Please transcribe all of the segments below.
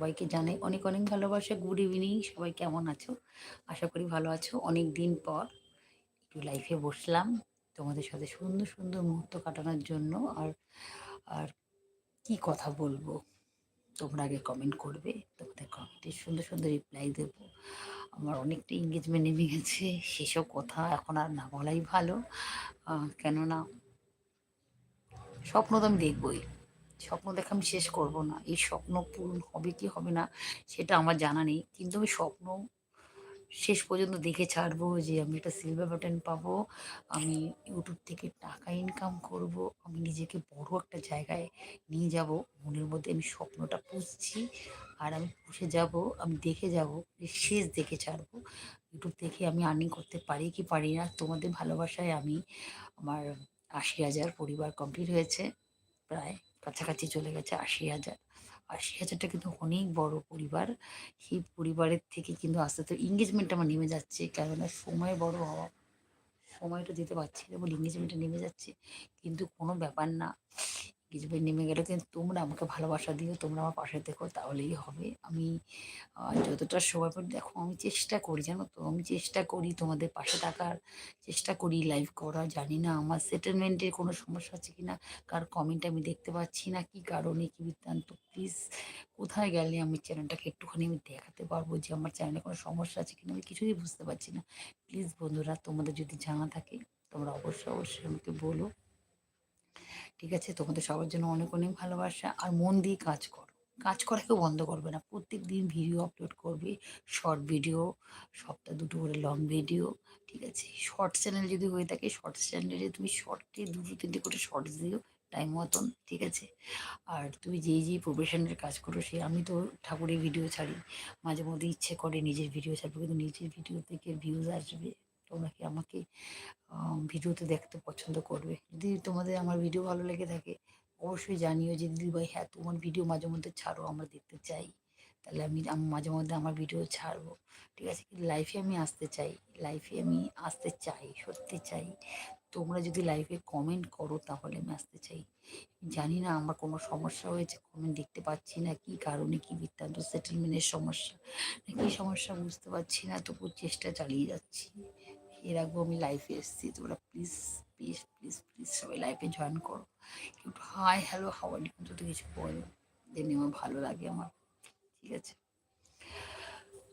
সবাইকে জানাই অনেক অনেক ভালোবাসা। গুড ইভিনিং সবাই কেমন আছো? আশা করি ভালো আছো। অনেক দিন পর একটু লাইফে বসলাম তোমাদের সাথে সুন্দর সুন্দর মুহূর্ত কাটানোর জন্য। আর আর কি কথা বলব? তোমরা আগে কমেন্ট করবে, তোমাদের কমেন্টে সুন্দর সুন্দর রিপ্লাই দেবো। আমার অনেকটা এঙ্গেজমেন্ট নেমে গেছে, সেসব কথা এখন আর না বলাই ভালো। কেননা স্বপ্ন তো আমি দেখবই। স্বপ্ন দেখা আমি শেষ করব না। এই স্বপ্ন পূরণ হবে কি হবে না সেটা আমার জানা নেই। কিন্তু আমি স্বপ্ন শেষ পর্যন্ত দেখে ছাড়বো যে আমি একটা সিলভার বাটন পাবো, আমি ইউটিউব থেকে টাকা ইনকাম করব, আমি নিজেকে বড় একটা জায়গায় নিয়ে যাব। মনের মধ্যে আমি স্বপ্নটা পুষছি আর আমি পুষে যাব, আমি দেখে যাব, শেষ দেখে ছাড়বো। ইউটিউব থেকে আমি আর্নিং করতে পারি কি পারি না, তোমাদের ভালোবাসায় আমি আমার আশি হাজার পরিবার কমপ্লিট হয়েছে, প্রায়। কাছাকাছি চলে গেছে আশি হাজার। আশি হাজারটা কিন্তু অনেক বড় পরিবার। সেই পরিবারের থেকে কিন্তু আস্তে আস্তে এঙ্গেজমেন্ট আমার নেমে যাচ্ছে। কেননা সময় বড় হওয়া, সময়টা দিতে পারছি না বলে এঙ্গেজমেন্টটা নেমে যাচ্ছে। কিন্তু কোনো ব্যাপার না। এঙ্গেজমেন্ট নেমে গেলে, কিন্তু তোমরা আমাকে ভালোবাসা দিও, তোমরা আমার পাশে দেখো তাহলেই হবে। আমি যতটা সময় পর, দেখো, আমি চেষ্টা করি, জানো তো, আমি চেষ্টা করি তোমাদের পাশে থাকার, চেষ্টা করি লাইভ করা জানি না আমার সেটেলমেন্টের কোনো সমস্যা আছে কি না কার কমেন্ট আমি দেখতে পাচ্ছি না, কি কারণে, কি বৃত্তান্ত প্লিজ কোথায় গেলে আমি চ্যানেলটাকে একটুখানি আমি দেখাতে পারব যে আমার চ্যানেলে কোনো সমস্যা আছে কিনা, আমি কিছুই বুঝতে পারছি না। প্লিজ বন্ধুরা, তোমাদের যদি জানা থাকে, তোমরা অবশ্যই অবশ্যই আমাকে বলো। ঠিক আছে? তোমাদের সবার জন্য অনেক অনেক ভালোবাসা। আর মন দিয়ে কাজ করো। কাজ করা কেউ বন্ধ করবে না। প্রত্যেক দিন ভিডিও আপলোড করবে। শর্ট ভিডিও সপ্তাহ দুটো করে লং ভিডিও ঠিক আছে? শর্ট চ্যানেল যদি হয়ে থাকে শর্ট চ্যানেলে তুমি শর্টে দুটো, তিনটে করে শর্টস দিও। টাইম মতন, ঠিক আছে? আর তুমি যেই যেই প্রফেশনের কাজ করো, সে আমি তো ঠাকুরের ভিডিও ছাড়ি। মাঝে মধ্যে ইচ্ছে করে নিজের ভিডিও ছাড়বো, কিন্তু নিজের ভিডিও থেকে ভিউজ আসবে। তোমরা কি আমাকে ভিডিওতে দেখতে পছন্দ করবে। যদি তোমাদের আমার ভিডিও ভালো লেগে থাকে, অবশ্যই জানিও যে, দিদি ভাই হ্যাঁ তোমার ভিডিও মাঝে মধ্যে ছাড়ো, আমরা দেখতে চাই। তাহলে আমি মাঝে মধ্যে আমার ভিডিও ছাড়বো। ঠিক আছে, কিন্তু লাইফে আমি আসতে চাই লাইফে আমি আসতে চাই, সত্যি চাই। তোমরা যদি লাইফে কমেন্ট করো, তাহলে আমি আসতে চাই। জানি না আমার কোনো সমস্যা হয়েছে কমেন্ট দেখতে পাচ্ছি না, কি কারণে, কি বৃত্তান্ত সেটেলমেন্টের সমস্যা কি সমস্যা বুঝতে পারছি না তবু চেষ্টা চালিয়ে যাচ্ছি। এর আগেও আমি লাইফে এসেছি, তোমরা প্লিজ প্লিজ প্লিজ প্লিজ সবাই লাইফে জয়েন করো। একটু হাই হ্যালো হাওয়ার কিন্তু তো কিছু বলো যেমনি আমার ভালো লাগে আমার। ঠিক আছে?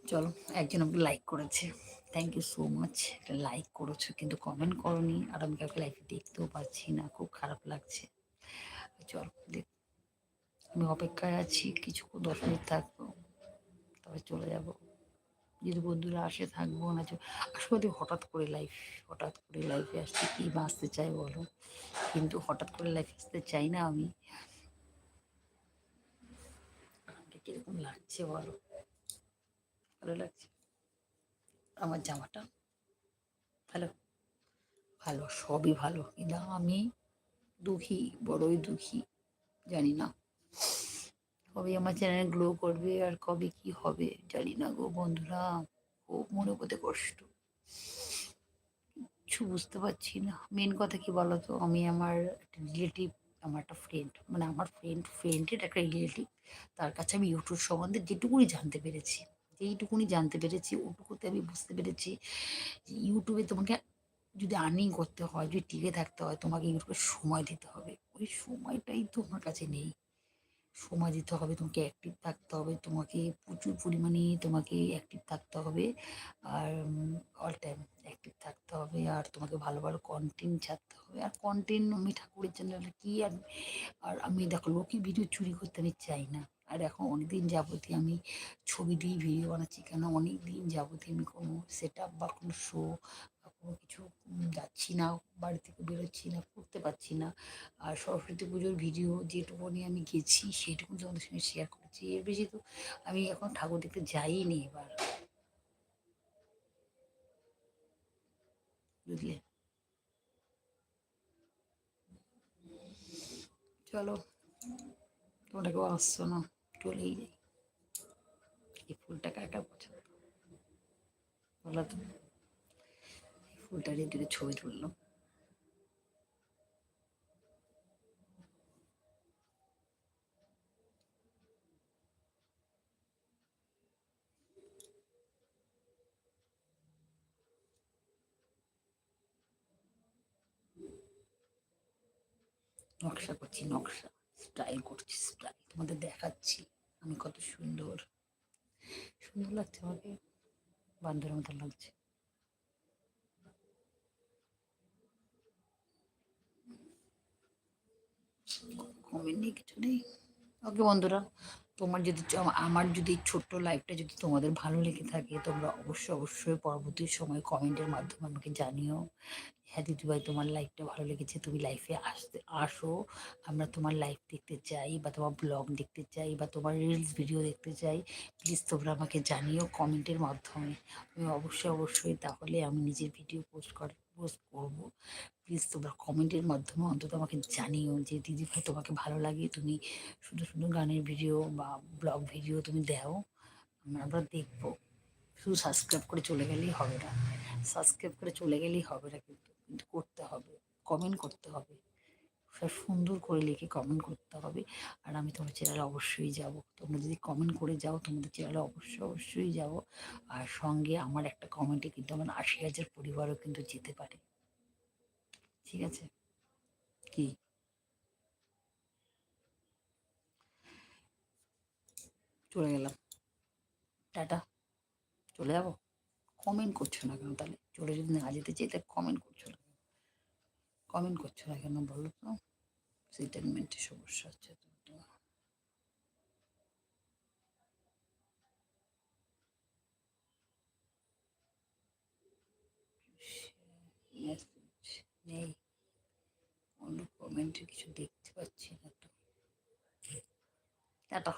চলো, একজন আমাকে লাইক করেছে। থ্যাংক ইউ সো মাচ একটা লাইক করেছ, কিন্তু কমেন্ট করনি। আর আমি কাউকে লাইফে দেখতেও পাচ্ছি না, খুব খারাপ লাগছে। চলো, দেখ। আমি অপেক্ষায় আছি কিছু দশ মিনিট থাকব। তবে চলে যাব। যদি বন্ধুরা আসে থাকব না আসলে হঠাৎ করে লাইফ হঠাৎ করে লাইফে আসতে কি বাঁচতে চাই বলো? কিন্তু হঠাৎ করে লাইফে আসতে চাই না আমি। কীরকম লাগছে বলো? ভালো লাগছে? আমার জামাটা ভালো? ভালো, সবই ভালো। কিন্তু আমি দুঃখী, বড়ই দুঃখী, জানি না। কবে আমার চ্যানেল গ্লো করবে আর কবে কি হবে জানি না গো বন্ধুরা। খুব মনে করতে কষ্ট। কিছু বুঝতে পারছি না। মেন কথা কি বলতো? আমি আমার একটা রিলেটিভ আমার একটা ফ্রেন্ড মানে আমার ফ্রেন্ড ফ্রেন্ডের একটা রিলেটিভ তার কাছে আমি ইউটিউব সম্বন্ধে যেটুকুনি জানতে পেরেছি, যেইটুকুনি জানতে পেরেছি, ওটুকুতে আমি বুঝতে পেরেছি যে ইউটিউবে তোমাকে যদি আর্নিং করতে হয়, যদি টিকে থাকতে হয়, তোমাকে ইউটিউবে সময় দিতে হবে। ওই সময়টাই তো আমার কাছে নেই। সময় দিতে হবে, তোমাকে অ্যাক্টিভ থাকতে হবে, তোমাকে প্রচুর পরিমাণে তোমাকে অ্যাক্টিভ থাকতে হবে, আর অল টাইম অ্যাক্টিভ থাকতে হবে, আর তোমাকে ভালো ভালো কন্টেন্ট ছাড়তে হবে, আর কন্টেন্ট আমি ঠাকুরের চ্যানেলে কি আর আর আমি দেখো লোকে ভিডিও চুরি করতে আমি চাই না, আর এখন অনেক দিন যাবতীয় আমি ছবি দিয়ে ভিডিও বানাচ্ছি, কেন অনেক দিন যাবতীয় আমি কোনো সেট বা কোনো শো কোনো কিছু যাচ্ছি না, বাড়ি থেকে বেরোচ্ছি না, করতে পারছি না। আর সরস্বতী পুজোর ভিডিও যেটুকুনি আমি গেছি, সেইটুকু তোমাদের সঙ্গে শেয়ার করেছি। এর বেশি তো আমি এখন ঠাকুর দেখতে যাইনি এবার। বুঝলে? চলো, তোমরা কেউ আসছো না, চলেই যাই। এই ফুলটা একটা পছন্দ? বলো তো। ফুলটা নিয়ে দুটো ছবি তুললাম। নকশা করছি, নকশা স্টাইল করছি স্টাইল তোমাদের দেখাচ্ছি আমি কত সুন্দর। সুন্দর লাগছে আমাকে বান্দরের মতো লাগছে। কমেন্ট নেই কিছু নেই। ওকে বন্ধুরা, তোমার যদি আমার যদি ছোট্ট লাইফটা যদি তোমাদের ভালো লেগে থাকে, তোমরা অবশ্যই অবশ্যই পরবর্তী সময় কমেন্টের মাধ্যমে আমাকে জানিও হ্যাঁ দিদিভাই তোমার লাইফটা ভালো লেগেছে, তুমি লাইফে আসতে, আসো। আমরা তোমার লাইফ দেখতে চাই বা তোমার ব্লগ দেখতে চাই বা তোমার রিলস ভিডিও দেখতে চাই প্লিজ তোমরা আমাকে জানিও কমেন্টের মাধ্যমে। আমি অবশ্যই অবশ্যই তাহলে আমি নিজের ভিডিও পোস্ট কর পোস্ট করব। প্লিজ তোমরা কমেন্টের মাধ্যমে অন্তত আমাকে জানিও যে, দিদি ভাই, তোমাকে ভালো লাগে? তুমি সুন্দর সুন্দর গানের ভিডিও বা ব্লগ ভিডিও তুমি দাও। আমরা দেখব। শুধু সাবস্ক্রাইব করে চলে গেলেই হবে না। সাবস্ক্রাইব করে চলে গেলেই হবে না কিন্তু কিন্তু করতে হবে। কমেন্ট করতে হবে। সব সুন্দর করে লিখে কমেন্ট করতে হবে। আর আমি তোমার চ্যানেলে অবশ্যই যাব। তোমরা যদি কমেন্ট করে যাও, তোমাদের চ্যানেলে অবশ্যই অবশ্যই যাব। আর সঙ্গে আমার একটা কমেন্টে কিন্তু আমার আশি হাজার পরিবারও কিন্তু যেতে পারে। ঠিক আছে? কি? চলে গেলাম। টাটা। চলে যাব? কমেন্ট করছ না কেন তাহলে? চলে যদি না যেতে চাই, তাহলে কমেন্ট করছ না। কমেন্ট করছ না কেন বলো তো? সেটেলমেন্টের সমস্যা হচ্ছে তো মেসেজ নেই। অন্য কমেন্টে কিছু দেখতে পাচ্ছি না তো। টাটা।